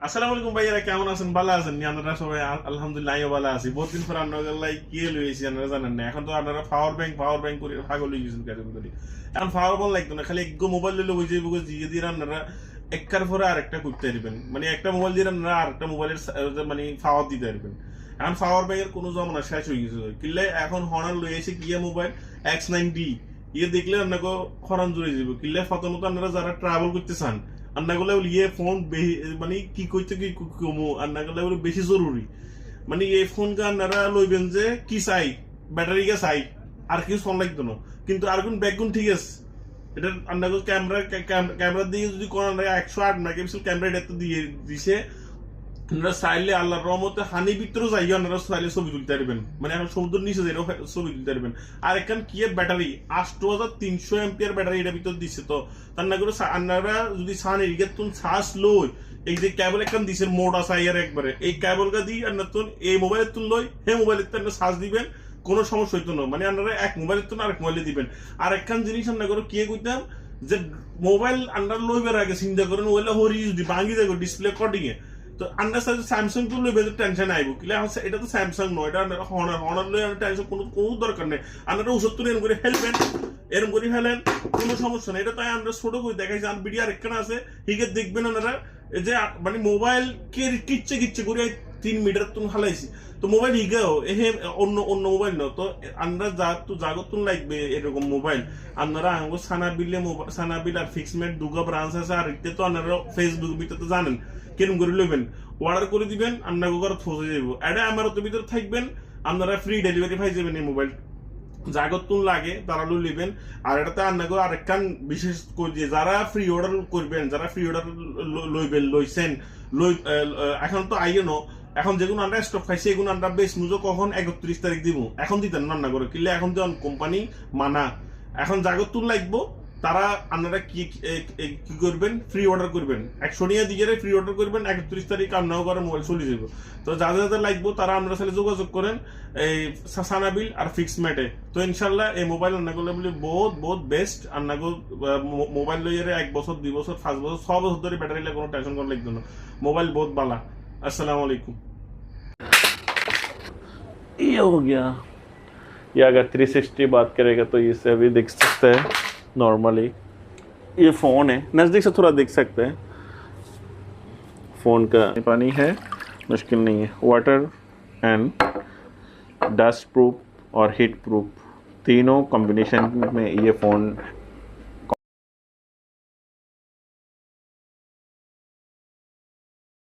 আসসালামু আলাইকুম কেমন আছেন? ভালো আছেন? নি, আপনারা সবাই আল- আলহামদুলিল্লাহ, আমিও ভালো আছি। লাই লইছি আপনারা জানেন না। এখন তো আপনারা পাওয়ার ব্যাংক পাওয়ার ব্যাংক করে পাগল হয়ে গেছেন কাজে করি এখন পাওয়ার লাগতো না, খালি একগো মোবাইল লইলে বুঝে দিয়ে আপনারা একটার পরে আরেকটা করতে পারবেন। মানে একটা মোবাইল দিয়ে আপনারা আরেকটা মোবাইলের মানে পাওয়ার দিতে পারবেন। এখন পাওয়ার ব্যাংকের কোনো জমানা শেষ হয়ে গেছে। কিনলে এখন হনার লই এসে কিয়া মোবাইল এক্স নাইন ডি ইয়ে দেখলে আপনাকে হরান জুড়ে যাবে কিনলে প্রথমত আপনারা যারা ট্রাভেল করতে চান আন্নাগুলো ইয়ে ফোন বে- মানে কি কইতে কি কমু? করলে বলে বেশি জরুরি। মানে এই ফোন কা আপনারা লইবেন যে, কি চাই? ব্যাটারি কে চাই? আর কিছু ফোন লাগতো না। কিন্তু আর কোন ব্যাকগুন ঠিক আছে? এটা আন্নাগো ক্যামেরা ক্যামেরা দিয়ে যদি কোন একশো আট মেগাপিক্সেল ক্যামেরা এটা তো দিয়ে দিছে আপনারা চাইলে আল্লাহর রহমতে হানি ভিতরে যাইও, আপনারা চাইলে ছবি তুলতে পারবেন। মানে এখন সমুদ্রের নিচে যাই ছবি তুলতে পারবেন। আর এখান কি ব্যাটারি? আষ্ট হাজার তিনশো এম্পিয়ার ব্যাটারি এটা ভিতর দিচ্ছে তো। তার না করে সা- আপনারা যদি সান এদিকে তুন শ্বাস লই, এই যে কেবল একখান দিছে মোড আছে আইয়ার একবারে। এই কেবলটা দিয়ে আপনার তুন এই মোবাইলের তুন লই হে মোবাইলের তো আপনার শ্বাস দিবেন, কোনো সমস্যা হইতো না। মানে আপনারা এক মোবাইলের তুন আরেক মোবাইলে দিবেন। আর একখান জিনিস আপনার করে কি কইতাম, যে মোবাইল আন্ডার লইবার আগে চিন্তা করেন, ওইলে হরি যদি ভাঙি যাবে ডিসপ্লে কটিং এ। তো আন্ডার সাইজ স্যামসাং তো লই বেজে টেনশন আইব এটা তো স্যামসাং নয়, এটা হনার হনার লই আর টেনশন কোনো কোনো দরকার নেই। আপনারা ওষুধ তুলে করে হেলবেন এরকম করে কোনো সমস্যা নেই। এটা তাই ছোট করে দেখাইছি আর ভিডিও আরেকখানে আছে হিগে দেখবেন আপনারা যে মানে মোবাইল কে কিচ্ছে কিচ্ছে করে তিন মিটার তুমি হালাইছি। তো মোবাইল ইগাও এহে অন্য অন্য মোবাইল নয় তো আমরা যা, তো জাগতুন লাগবে এরকম মোবাইল আপনারা আঙ্গো সানাবিলে সানাবিল আর ফিক্সমেন্ট দুগা ব্রাঞ্চ আছে আর এতে তো আপনারা ফেসবুক ভিতরে তো জানেন, কেরম করে লইবেন? অর্ডার করে দিবেন আপনাকে ঘরে পৌঁছে যাইব। এটা আমার তো ভিতরে থাকবেন আপনারা ফ্রি ডেলিভারি পাই যাবেন এই মোবাইল জাগতুন লাগে, তারা লিবেন। আর এটাতে আর আরেকখান বিশেষ দিয়ে যারা ফ্রি অর্ডার করবেন, যারা ফ্রি অর্ডার লইবেন, লইছেন, লই এখন তো আইয়ে ন, এখন যেগুন আমরা স্টক খাইছি এগুলো আমরা বেশ মুজো কখন? একত্রিশ তারিখ দিব এখন দিতেন রান্না করে কিনলে এখন যখন কোম্পানি মানা। এখন জাগত জাগতুন লাগবো তারা আপনারা কি এ- এ- কি করবেন ফ্রি অর্ডার করবেন একশো নিয়ে দিয়ে ফ্রি অর্ডার করবেন একত্রিশ তারিখ আপনার ঘরে মোবাইল চলে যাবো তো যাদের যাদের লাগবো তারা আপনারা সাথে যোগাযোগ করেন এই সানাবিল আর ফিক্স ম্যাটে তো ইনশাল্লাহ এই মোবাইল রান্নাগুলো বলি বহুত বহুত বেস্ট রান্নাগো মোবাইল লইয়ারে এক বছর দুই বছর পাঁচ বছর ছ বছর ধরে ব্যাটারি লাগে কোনো টেনশন করা লাগবে না মোবাইল বহুত বালা আসসালামু আলাইকুম ये हो गया ये अगर 360 बात करेगा तो इसे अभी देख सकते हैं नॉर्मली ये फ़ोन है। नज़दीक से थोड़ा देख सकते हैं। फ़ोन का पानी है। मुश्किल नहीं है। वाटर एंड डस्ट प्रूफ और हीट प्रूफ तीनों कॉम्बिनेशन में ये फ़ोन